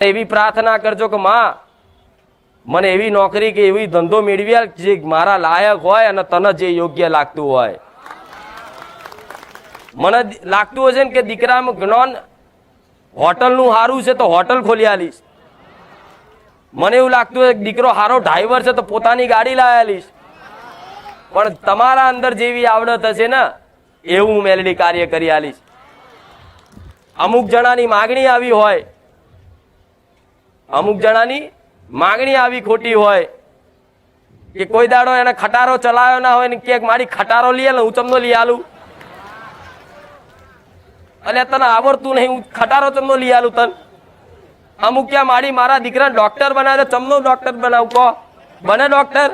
એવી પ્રાર્થના કરજો કે માં, મને એવી નોકરી કે એવી ધંધો મેળવી જે મારા લાયક હોય અને તને જે યોગ્ય લાગતું હોય. મને લાગતું હશે ને કે દીકરામાં જ્ઞાન હોટલનું સારું છે તો હોટલ ખોલી આલીશ. મને એવું લાગતું હોય દીકરો સારો ડ્રાઈવર છે તો પોતાની ગાડી લાવી આલીશ. પણ તમારા અંદર જેવી આવડત હશે ને, એવું હું મેલેડી કાર્ય કરી આલીશ. અમુક જણાની માગણી આવી હોય અમુક જણાની માગણી આવી ખોટી હોય કે કોઈ દાડો એને ખટારો ચલાવ્યો ના હોય ને ક્યાંક મારી ખટારો લઈએ ને હું ચમનો લઈ આલું. એટલે તને આવડતું નહીં, હું ખટારો ચમનો લઈ આલું તને. અમુક ક્યાં મારી, મારા દીકરા ડોક્ટર બનાવે ચમનો ડોક્ટર બનાવું, કહો. બને ડોક્ટર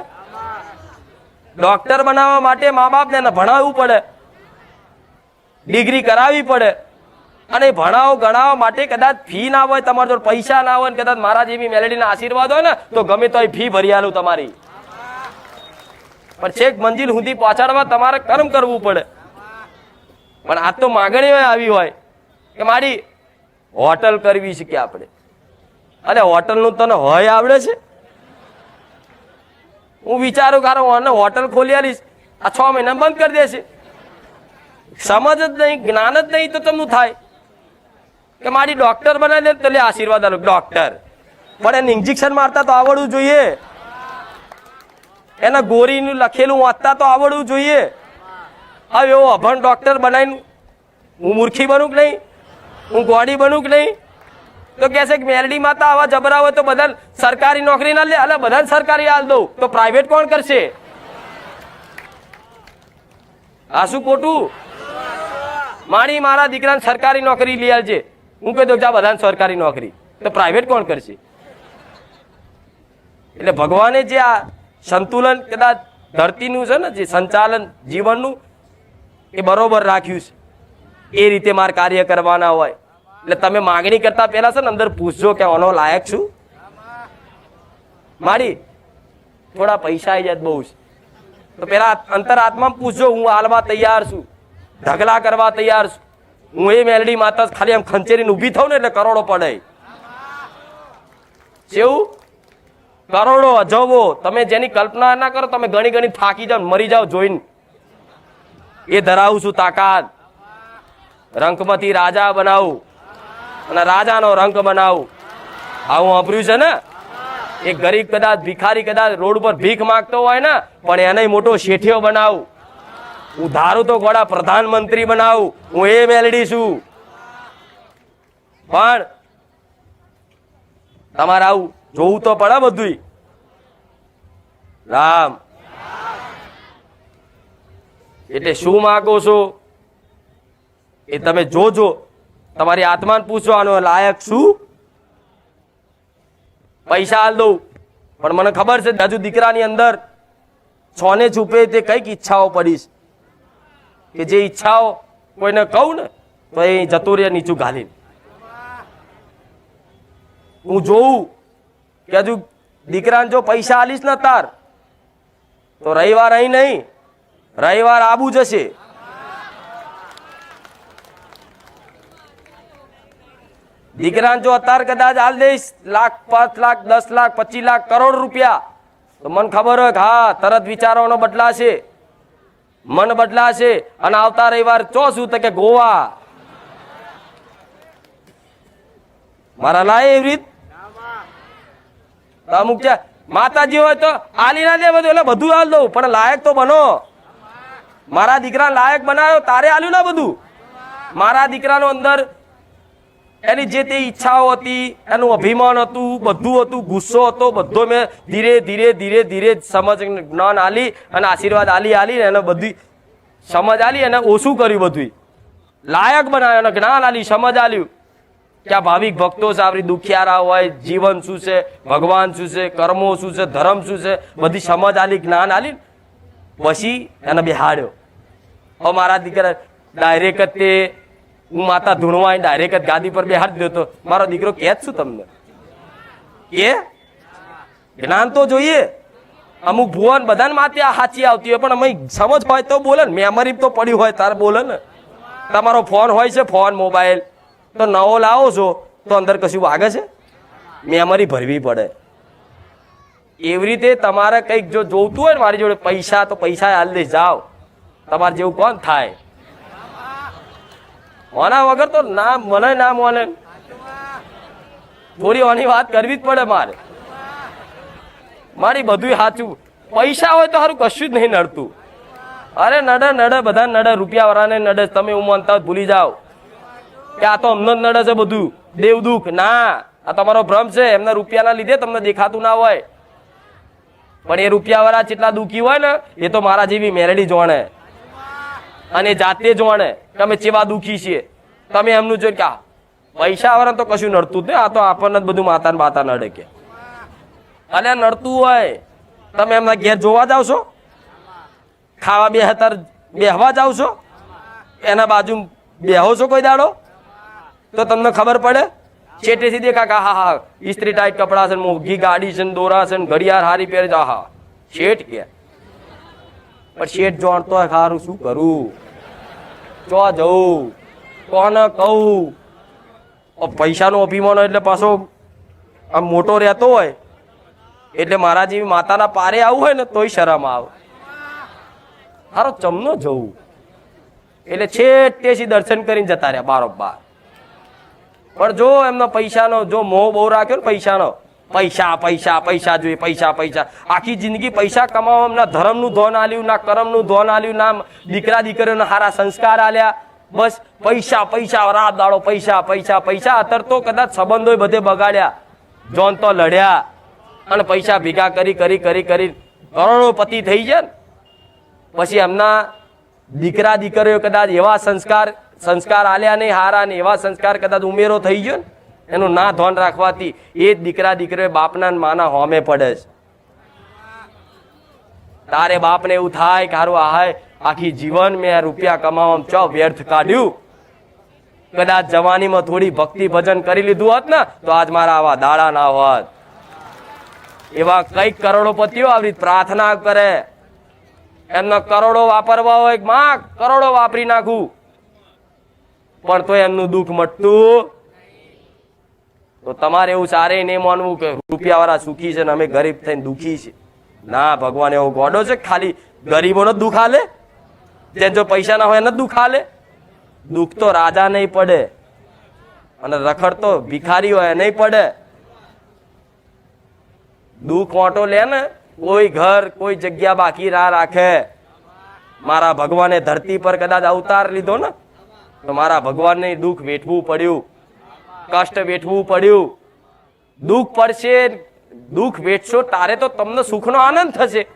ડોક્ટર બનાવવા માટે મા બાપને ભણાવવું પડે. ડિગ્રી કરાવવી પડે. અને ભણાવ ગણાવવા માટે કદાચ ફી ના હોય, તમારા જોડે પૈસા ના હોય કદાચ મારા જેવી મેલેડીના આશીર્વાદ હોય ને, તો ગમે તો ફી ભરી આલું તમારી. પણ છેક મંજિલ સુધી પહોંચાડવા તમારે કર્મ કરવું પડે. પણ આ તો માગણી આવી હોય કે મારી હોટલ કરવી છે કે આપણે? અરે હોટલનું તને હોય આવડે છે? હું વિચારું કારો અને હોટલ ખોલી આલીશ. આ છ મહિના બંધ કરી દેશે. સમજ જ નહીં, જ્ઞાન જ નહીં તો તમને થાય? કે મારી ડોક્ટર બનાવી દે તો લે આશીર્વાદ આલો. ડોક્ટર પણ એને ઇન્જેક્શન મારતા તો આવડવું જોઈએ. એના ગોરીનું લખેલું વાંચતા તો આવડવું જોઈએ. હવે એવો અભણ ડોક્ટર બનાવીને હું મૂર્ખી બનું કે નહીં? હું ગોડી બનું કે નહીં? તો કહે કે મેરડી માતા આવા જબરા હોય તો બધા સરકારી નોકરી ના લે. અલે બધા સરકારી હાલ દઉં. તો પ્રાઇવેટ કોણ કરશે? આ શું ખોટું? મારી મારા દીકરાને સરકારી નોકરી લઈ આવજે હું કહી દઉં જા બધાને સરકારી નોકરી. તો પ્રાઇવેટ કોણ કરશે? એટલે ભગવાને જે આ સંતુલન, કદાચ ધરતીનું છે ને, જે સંચાલન જીવનનું, એ બરોબર રાખ્યું છે. એ રીતે મારે કાર્ય કરવાના હોય. એટલે તમે માગણી કરતા પહેલા છે ને, અંદર પૂછજો કે આનો લાયક છું. મારી, થોડા પૈસા આવી જાય બહુ છે. તો પેલા અંતર આત્મા પૂછજો, હું હાલવા તૈયાર છું. ઢગલા કરવા તૈયાર છું. હું એ મેલડી માતા ખાલી આમ ખંચેરીને ઊભી થાઉં ને એટલે કરોડો પડે. કેવું? કરોડો, અજવો. તમે જેની કલ્પના ના કરો, તમે ઘણી ઘણી થાકી જાઓ મરી જાઓ જોઈને. એ ધરાવું છું તાકાત. રંકમાંથી રાજા બનાવું. અને રાજાનો રંક બનાવું. આવું વાપર્યું છે ને? એ ગરીબ કદાચ ભિખારી કદાચ રોડ ઉપર ભીખ માંગતો હોય ને, પણ એને મોટો શેઠિયો બનાવું. હું ધારું તો ગોળા પ્રધાનમંત્રી બનાવું. હું એ મેલડી છું. પણ તમારે આવું જોવું તો પડે બધું રામ. એટલે શું માગો છો? એ તમે જોજો. તમારી આત્માને પૂછવાનો લાયક શું? પૈસા હાલ દઉં. પણ મને ખબર છે, હજુ દીકરાની અંદર છોને છુપે તે કંઈક ઈચ્છાઓ પડી છે કે જે ઈચ્છાઓ કોઈને કહું ને, તો એ જતું રહે નીચું ગાલી હું જોઉં કે હજુ દીકરાને જો પૈસા આલીશ ને તાર, તો રવિવાર અહીં નહીં, રવિવાર આબુ જશે. દીકરાને જો અત્યારે કદાચ હાલ દઈશ લાખ, પાંચ લાખ, દસ લાખ, પચીસ લાખ, કરોડ રૂપિયા, તો મને ખબર હોય કે હા, તરત વિચારોનો બદલાશે. મન બદલાશે અને આવતા રવિવાર ચો શું તો કે ગોવા. મારા લાય એવી રીત? અમુક છે માતાજી હોય તો આલી ના દે બધું, એટલે બધું હાલ દઉં, પણ લાયક તો બનો. મારા દીકરા લાયક બનાવ્યો, તારે આલ્યું ના બધું? મારા દીકરાનો અંદર એની જે તે ઈચ્છાઓ હતી, એનું અભિમાન હતું, બધું હતું, ગુસ્સો હતો, બધો મેં ધીરે ધીરે ધીરે ધીરે સમજ જ્ઞાન આલી અને આશીર્વાદ આલી આલી એને બધી સમજ આલી અને ઓછું કર્યું બધું લાયક બનાવ્યો અને જ્ઞાન આલી, સમજ આલ્યું કે આ ભાવિક ભક્તો છે, આપણી દુખિયારા હોય, જીવન શું છે, ભગવાન શું છે, કર્મો શું છે, ધર્મ શું છે, બધી સમજ આલી, જ્ઞાન આલી પછી એને બિહાડ્યો. હવે મારા દીકરા ડાયરેક્ટ તે હું માતા ધૂણવા ડાયરેક્ટ જ ગાદી પર બેહાડી દીધો તો મારો દીકરો કે જ શું તમને? કે? જ્ઞાન તો જોઈએ. અમુક ભુવન બધાને માથે આ સાચી આવતી હોય, પણ અમે સમજ હોય તો બોલે ને. મેમરી તો પડી હોય તારે બોલે ને. તમારો ફોન હોય છે ફોન મોબાઈલ તો નવો લાવો છો, તો અંદર કશું વાગે છે? મેમરી ભરવી પડે. એવી રીતે તમારે કંઈક જો જોઈતું હોય ને મારી જોડે, પૈસા તો પૈસા હાલ દે, જાઓ. તમારે જેવું કોણ થાય? ઓના વગર તો ના મને ના મોને થોડી ઓની વાત કરવી જ પડે મારે. મારી બધું સાચું. પૈસા હોય તો સારું કશું જ નહીં નડતું. અરે નડે નડે, બધા નડે રૂપિયા વાળાને નડે. તમે હું માનતા ભૂલી જાઓ. કે આ તો અમને જ નડે છે બધું. દેવ દુઃખ. ના, આ તમારો ભ્રમ છે. એમના રૂપિયાના લીધે તમને દેખાતું ના હોય. પણ એ રૂપિયાવાળા જેટલા દુઃખી હોય ને, એ તો મારા જેવી મેરડી જોણે. અને જાતે જોણે કે અમે ચેવા દુઃખી છીએ? તમે એમનું જોઈને કે પૈસા વાળા તો કશું નડતું જ આ તો આપણને જ બધું માતા ને માતા નડે કે. અને નડતું હોય. તમે એમના ઘેર જોવા જાવ છો? ખાવા બે હતાર બેહવા જાવ છો? એના બાજુ બેહો છો કોઈ દાડો? તો તમને ખબર પડે? શેઠેથી દેખા કા હા હા ઇસ્ત્રી ટાઈટ કપડા છે મોઘી ગાડી છે દોરા છે ઘડિયાળ હારી પહેરે હા હા શેઠ કે. પણ શેઠ જોણતો સારું શું કરું? ચો જવું કોને કહું? પૈસાનો અભિમાન એટલે પાછો આમ મોટો રહેતો હોય, એટલે મારા જેવી માતાના પારે આવું હોય ને તોય શરમ આવે. હારો ચમનો જવું એટલે છેટેથી દર્શન કરીને જતા રહ્યા બારોબાર. પણ જો એમનો પૈસાનો, જો મોહ બહુ રાખ્યો ને પૈસાનો પૈસા પૈસા પૈસા જોઈએ, પૈસા પૈસા. આખી જિંદગી પૈસા કમાવા ના ધર્મનું ધોન આલ્યું, ના કર્મનું ધોન આલ્યું, ના દીકરા, દીકરીઓના સારા સંસ્કાર આલ્યા. બસ, પૈસા પૈસા, રાત દાડો પૈસા પૈસા પૈસા. અત્યારે તો કદાચ સંબંધો બધે બગાડ્યા. જોન તો લડ્યા. અને પૈસા ભેગા કરી કરી કરી કરી કરોડોપતિ થઈ છે પછી એમના દીકરા, દીકરીઓ કદાચ એવા સંસ્કાર સંસ્કાર આલ્યા નહીં, હારા ને એવા સંસ્કાર કદાચ ઉમેરો થઈ ગયો ને. એનું ના ધોન રાખવાથી એ જ દીકરા દીકરીઓ બાપના માના હોમે પડે છે. તારે બાપને એવું થાય કે હારું આખી જીવન મેં રૂપિયા કમાવામાં ચો વ્યર્થ કાઢ્યું. કદાચ જવાનીમાં થોડી ભક્તિ ભજન કરી લીધું હોત ને, તો આજ મારા આવા દાડા ના હોત. એવા કંઈક કરોડોપતિઓ આવી પ્રાર્થના કરે. એમનો કરોડો વાપરવા હોયમાં કરોડો વાપરી નાખું. પણ તો એમનું દુઃખ મટતું તો તમારે એવું સારે નહીં માનવું કે રૂપિયા વાળા સુખી છે ને અમે ગરીબ થઈને દુખી છે ના, ભગવાન એવો ગોડો છે ખાલી ગરીબોનો જ દુઃખ હાલે જેમ જો પૈસા ના હોય એને જ દુઃખ હાલે દુઃખ તો રાજા નહીં પડે. અને રખડ તો ભિખારી હોય નહીં પડે. દુઃખ મોટો લે ને, કોઈ ઘર, કોઈ જગ્યા બાકી ના રાખે. મારા ભગવાને ધરતી પર કદાચ અવતાર લીધો ને, તો મારા ભગવાનને દુઃખ વેઠવું પડ્યું. કષ્ટ વેઠવું પડ્યું. દુઃખ પડશે, દુઃખ વેઠશો, તારે તો તમને સુખનો આનંદ થશે.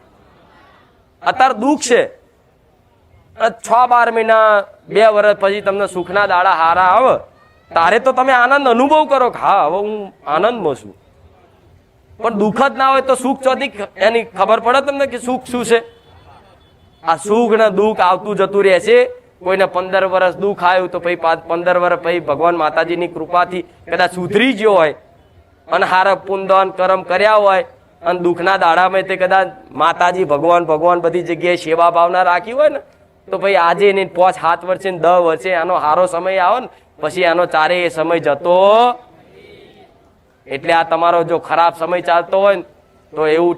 અત્યારે દુઃખ છે. છ બાર મહિના, બે વર્ષ પછી તમને સુખના દાડા હારા આવે. તારે તો તમે આનંદ અનુભવ કરો હા, હવે હું આનંદમાં છું. પણ દુઃખ જ ના હોય તો સુખ ચોથી એની ખબર પડે તમને કે સુખ શું છે? આ સુખ ને દુઃખ આવતું જતું રહેશે. કોઈને પંદર વર્ષ દુઃખ આવ્યું તો પછી પંદર વર્ષ પછી ભગવાન માતાજીની કૃપાથી કદાચ સુધરી ગયો હોય, અને હાર પુંદન કરમ કર્યા હોય, અને દુઃખના દાડામાં તે કદાચ માતાજી ભગવાન ભગવાન બધી જગ્યાએ સેવા ભાવના રાખી હોય ને, તો ભાઈ આજે એની પાંચ, સાત વર્ષે ને દસ વર્ષે આનો સારો સમય આવે ને, પછી આનો ચારે એ સમય જતો એટલે આ તમારો જો ખરાબ સમય ચાલતો હોય ને, તો એવું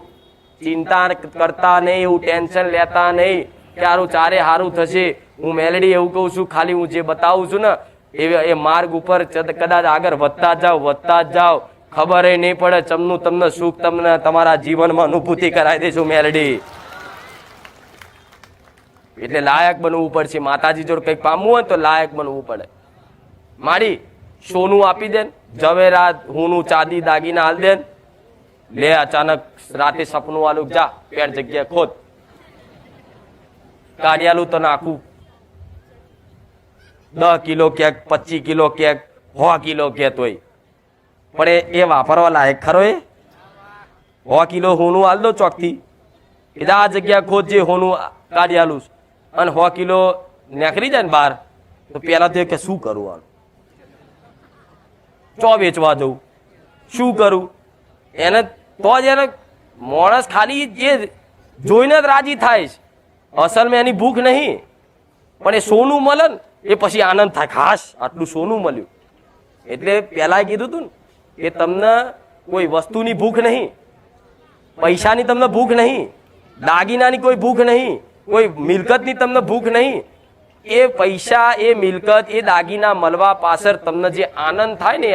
ચિંતા કરતા નહીં, એવું ટેન્શન લેતા નહીં, કે સારું ચારે સારું થશે. હું મેલેડી એવું કહું છું, ખાલી હું જે બતાવું છું ને, એ એ માર્ગ ઉપર કદાચ આગળ વધતા જાઓ વધતા જાઓ. ખબર નહીં પડે ચમનું તમને સુખ તમને તમારા જીવનમાં અનુભૂતિ કરાવી દઈશું મેલડી. એટલે લાયક બનવું પડશે. માતાજી જોડે કંઈક પામવું હોય તો લાયક બનવું પડે. મારી સોનું આપી દે જવેરાત, હુંનું, ચાંદી, દાગીના હાલ દે લે અચાનક રાતે સપનું આલું, જા પેટ જગ્યા ખોદ. કાઢિયાલું તને નાખું દસ કિલો ક્યાંક, પચીસ કિલો ક્યાંક, સો કિલો કહેતો હોય પણ એ વાપરવા લાયક ખરો એ? સો કિલો હોનું હાલ દો ચોકથી. કીધા આ જગ્યા ખોજે હોનું કાઢી આલું અને સો કિલો નેખરી જાય ને બહાર, તો પેલા તો કે, શું કરું આનું? ચો વેચવા જવું? શું કરું? એને તો જ એને માણસ ખાલી જે જોઈને જ રાજી થાય છે. અસલમાં એની ભૂખ નહીં. પણ એ સોનું મળે ને એ પછી આનંદ થાય ખાસ આટલું સોનું મળ્યું. એટલે પહેલાં કીધું હતું ને કે તમને કોઈ વસ્તુની ભૂખ નહીં, પૈસાની તમને ભૂખ નહીં, દાગીનાની કોઈ ભૂખ નહીં, કોઈ મિલકતની તમને ભૂખ નહીં, એ પૈસા, એ મિલકત, એ દાગીના મળવા પાછળ તમને જે આનંદ થાય ને